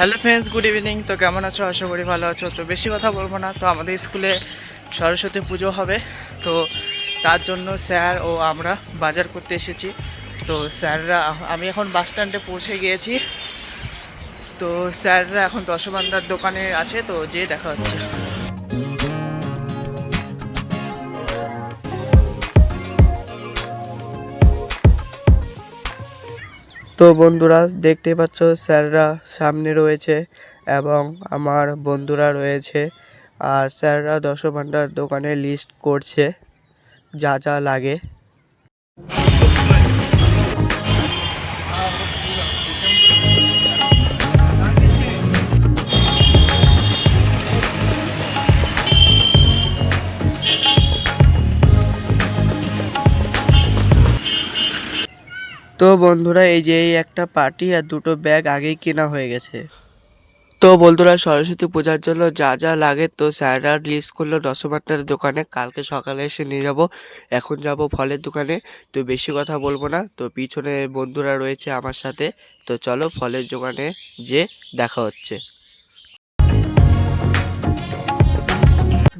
Hello friends, good evening. তো কেমন আছো? আশা করি ভালো আছো। তো বেশি কথা বলব না। তো আমাদের স্কুলে সরস্বতী পুজো হবে। তো তার জন্য স্যার ও আমরা বাজার করতে এসেছি। তো স্যাররা, আমি এখন বাস স্ট্যান্ডে পৌঁছে গিয়েছি। তো স্যাররা এখন দশবান্ধার দোকানে আছে। তো যে দেখা হচ্ছে। তো বন্ধুরা দেখতে পাচ্ছ, স্যাররা সামনে রয়েছে এবং আমার বন্ধুরা রয়েছে। আর স্যাররা দশ ভান্ডার দোকানে লিস্ট করছে যা যা লাগে। তো বন্ধুরা, এই যে এই একটা পার্টি আর দুটো ব্যাগ আগেই কেনা হয়ে গেছে। তো বন্ধুরা, সরস্বতী পূজার জন্য যা যা লাগে, তো স্যাররা লিস্ট করল দশমাত্রার দোকানে। কালকে সকালে এসে নিয়ে যাব। এখন যাব ফলের দোকানে। তো বেশি কথা বলব না। তো পিছনে বন্ধুরা রয়েছে আমার সাথে। তো চলো ফলের দোকানে যে দেখা হচ্ছে।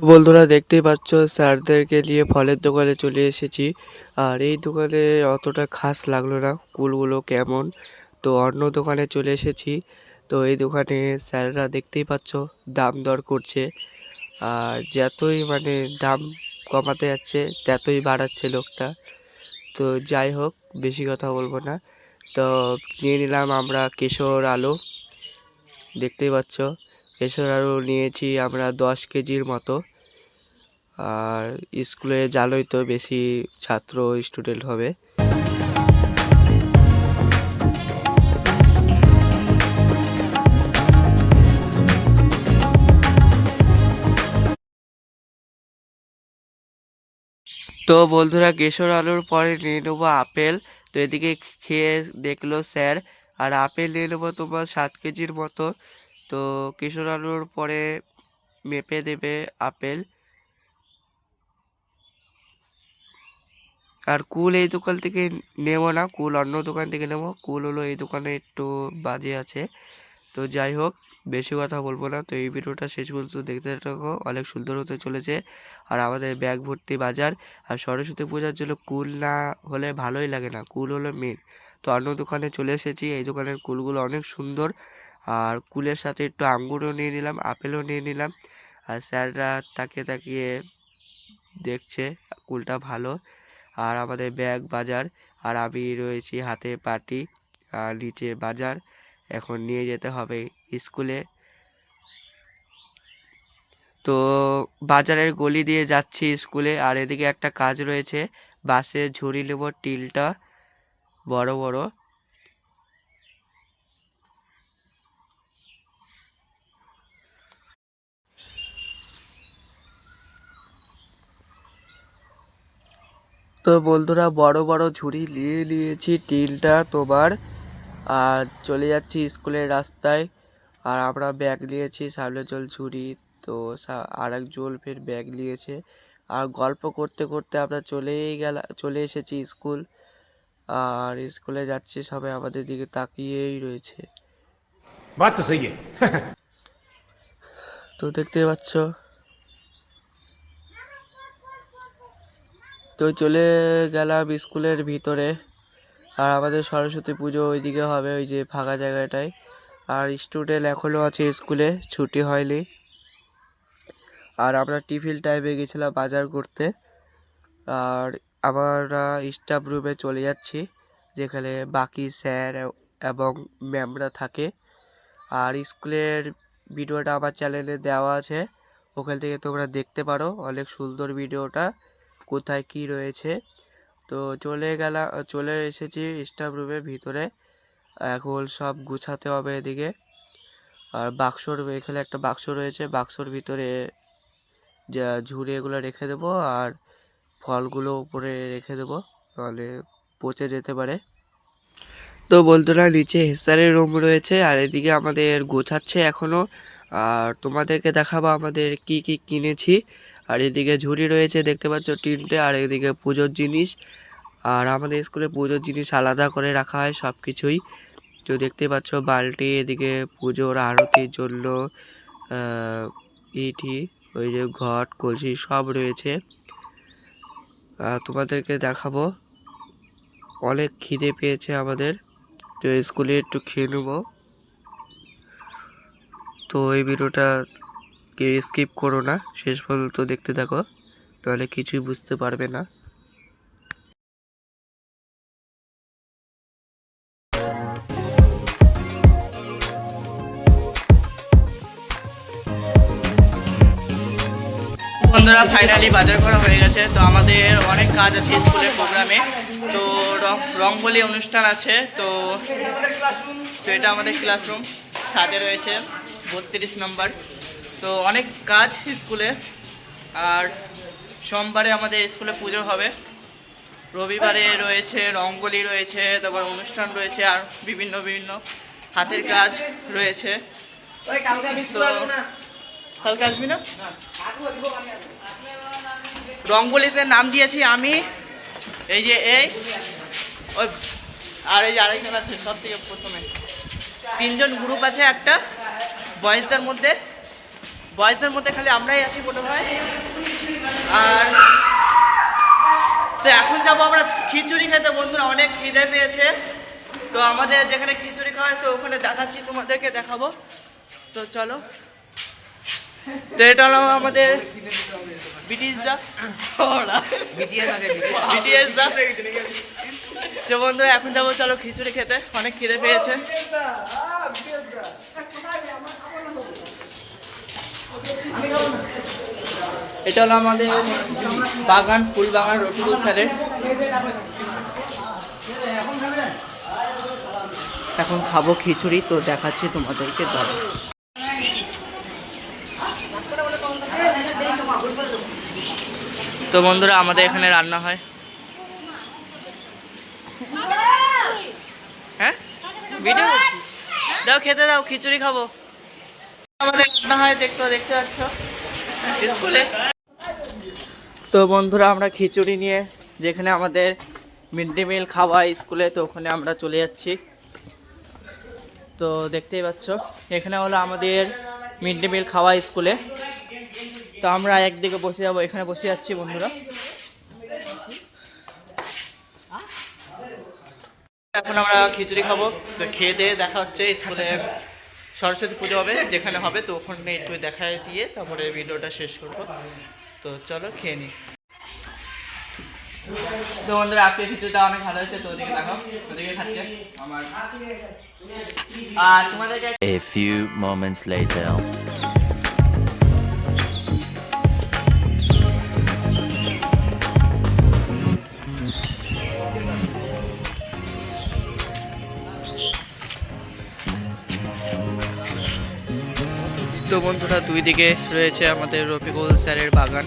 বন্ধুরা দেখতেই পাচ্ছ, স্যারদেরকে নিয়ে ফলের দোকানে চলে এসেছি। আর এই দোকানে অতটা খাস লাগল না, কুলগুলো কেমন। তো অন্য দোকানে চলে এসেছি। তো এই দোকানে স্যাররা দেখতেই পাচ্ছ, দাম দর করছে। আর যতই মানে দাম কমাতে যাচ্ছে, ততই বাড়াচ্ছে লোকটা। তো যাই হোক, বেশি কথা বলব না। তো নিয়ে নিলাম আমরা কেশর আলু। দেখতেই পাচ্ছ, কেশর আলু নিয়েছি আমরা দশ কেজির মতো। আর স্কুলে জানোই তো বেশি ছাত্র স্টুডেন্ট হবে। তো বন্ধুরা কেশর আলুর পরে নিয়ে নেব আপেল। তো এদিকে খেয়ে দেখল স্যার, আর আপেল নিয়ে নেব তোমার সাত কেজির মতো। তো কেশর আলুর পরে মেপে দেবে আপেল। আর কুল এই দোকান থেকে নেব না, কুল অন্য দোকান থেকে নেব। কুল হলো এই দোকানে একটু বাজে আছে। তো যাই হোক, বেশি কথা বলব না। তো এই ভিডিওটা শেষ পর্যন্ত দেখতে থাকো। অনেক সুন্দর হতে চলেছে। আর আমাদের ব্যাগ ভর্তি বাজার আর সরস্বতী পূজার জন্য কুল না হলে ভালোই লাগে না। কুল হলো মেন তো অন্য দোকানে চলে এসেছি। এই দোকানের কুলগুলো অনেক সুন্দর। আর কুলের সাথে একটু আঙ্গুরও নিয়ে নিলাম, আপেলও নিয়ে নিলাম। আর স্যাররা তাকিয়ে তাকিয়ে দেখছে, কুলটা ভালো। আর আমাদের ব্যাগ, বাজার, আর আমি রয়েছি হাতে পাটি আর নিচে বাজার। এখন নিয়ে যেতে হবে স্কুলে। তো বাজারের গলি দিয়ে যাচ্ছি স্কুলে, আর এদিকে একটা কাজ রয়েছে। বাসে ঝুড়ি নেব, টিলটা। বড় বড়। তো বন্ধুরা বড় বড় ঝুড়ি নিয়ে নিয়েছি টিলটা তোমার। আর চলে যাচ্ছি স্কুলের রাস্তায়। আর আমরা ব্যাগ নিয়েছি সামনে জল ঝুড়ি তো আর এক জল ফের ব্যাগ নিয়েছে। আর গল্প করতে করতে আমরা চলেই গেল চলে এসেছি স্কুল। আর স্কুলে যাচ্ছি সবাই আমাদের দিকে তাকিয়েই রয়েছে। তো দেখতে পাচ্ছ তো চলে গেলাম স্কুলের ভিতরে। আর আমাদের সরস্বতী পুজো ওইদিকে হবে, ওই যে ফাঁকা জায়গাটায়। আর স্টুডেন্ট এখনও আছে স্কুলে, ছুটি হয়নি। আর আমরা টিফিন টাইমে গেছিলাম বাজার করতে। আর আমরা স্টাফ রুমে চলে যাচ্ছি, যেখানে বাকি স্যার এবং ম্যামরা থাকে। আর স্কুলের ভিডিওটা আমার চ্যানেলে দেওয়া আছে, ওখান থেকে তোমরা দেখতে পারো, অনেক সুন্দর ভিডিওটা। কোথায় কি রয়েছে? তো চলে গেলাম, চলে এসেছি স্টাফ রুমের ভিতরে। এখন সব গুছাতে হবে এদিকে। আর বাক্সর এখানে একটা বাক্স রয়েছে, বাক্সর ভিতরে যা ঝুড়ি এগুলো রেখে দেবো আর ফলগুলো উপরে রেখে দেবো, নাহলে পচে যেতে পারে। তো বলতো না, নিচে হেসারের রুম রয়েছে আর এদিকে আমাদের গোছাচ্ছে এখনও আর তোমাদেরকে দেখাবো আমাদের কি কি কিনেছি। আর এদিকে ঝুড়ি রয়েছে, দেখতে পাচ্ছ তিনটে আর এদিকে পুজোর জিনিস। আর আমাদের স্কুলে পুজোর জিনিস আলাদা করে রাখা হয় সব কিছুই তো দেখতে পাচ্ছ বালতি, এদিকে পুজোর আরতির জন্য ইটি, ওই যে ঘট, কলসি সব রয়েছে। তোমাদেরকে দেখাবো। অনেক খিদে পেয়েছে আমাদের। তো স্কুলে একটু খেয়ে নেব। তো এই ভিডিওটা কেউ স্কিপ করো না, শেষ পর্যন্ত দেখতে থাকো, নাহলে কিছুই বুঝতে পারবে না। বন্ধুরা ফাইনালি বাজার করা হয়ে গেছে। তো আমাদের অনেক কাজ আছে স্কুলের প্রোগ্রামে তো রং, রঙ্গোলি অনুষ্ঠান আছে, তো তো এটা আমাদের ক্লাসরুম ছাদে রয়েছে, বত্রিশ নম্বর তো অনেক কাজ স্কুলে। আর সোমবারে আমাদের স্কুলে পুজো হবে। রবিবারে রয়েছে, রঙ্গোলি রয়েছে, তারপর অনুষ্ঠান রয়েছে, আর বিভিন্ন বিভিন্ন হাতের কাজ রয়েছে। তো কালকে আসবি না? রঙ্গোলিতে নাম দিয়েছি আমি, এই যে এই, ওই, আর এই যে আরেকজন আছে, সব থেকে প্রথমে। তিনজন গ্রুপ আছে একটা, বয়েজদের মধ্যে। বয়েজদের মধ্যে খালি আমরাই আছি মনে হয়। আর তো এখন যাব আমরা খিচুড়ি খেতে। বন্ধুরা অনেক খিদে পেয়েছে। তো আমাদের যেখানে খিচুড়ি খাওয়ায় তো ওখানে দেখাচ্ছি, তোমাদেরকে দেখাবো। তো চলো। তো এটা হলো আমাদের ব্রিটিশ দা বিটিএস তো বন্ধুরা, এখন যাব, চলো খিচুড়ি খেতে। অনেক খিদে পেয়েছে। এটা হলো আমাদের বাগান, ফুল বাগান রফিকুল স্যারের এখন খাব খিচুড়ি, তো দেখাচ্ছি তোমাদেরকে যাব তো বন্ধুরা, আমাদের এখানে রান্না হয়। হ্যাঁ? ভিডিও? দাও, খেতে দাও, খিচুড়ি খাব। আমাদের রান্না হয় দেখতে দেখতে পাচ্ছ স্কুলে। তো বন্ধুরা আমরা খিচুড়ি নিয়ে যেখানে আমাদের মিড ডে মিল খাওয়া স্কুলে তো ওখানে আমরা চলে যাচ্ছি। তো দেখতেই পাচ্ছ এখানে হলো আমাদের মিড ডে মিল খাওয়া স্কুলে। তো আমরা একদিকে বসে যাব এখানে বসে যাচ্ছি বন্ধুরা। এখন আমরা খিচুড়ি খাব। তো খেয়ে দিয়ে দেখা হচ্ছে স্কুলে। সরস্বতী পুজো হবে যেখানে হবে তো ওখানে একটু দেখা দিয়ে তারপরে ভিডিওটা শেষ করব। তো চলো খেয়ে নিই তো বন্ধুরা আজকে ভিডিওটা অনেক ভালো হয়েছে তো ওদিকে দেখো ওদিকে খাচ্ছে। আমার আর তোমাদেরকে A few moments later. তো বন্ধুরা দুই দিকে রয়েছে আমাদের রফিকুল স্যারের বাগান।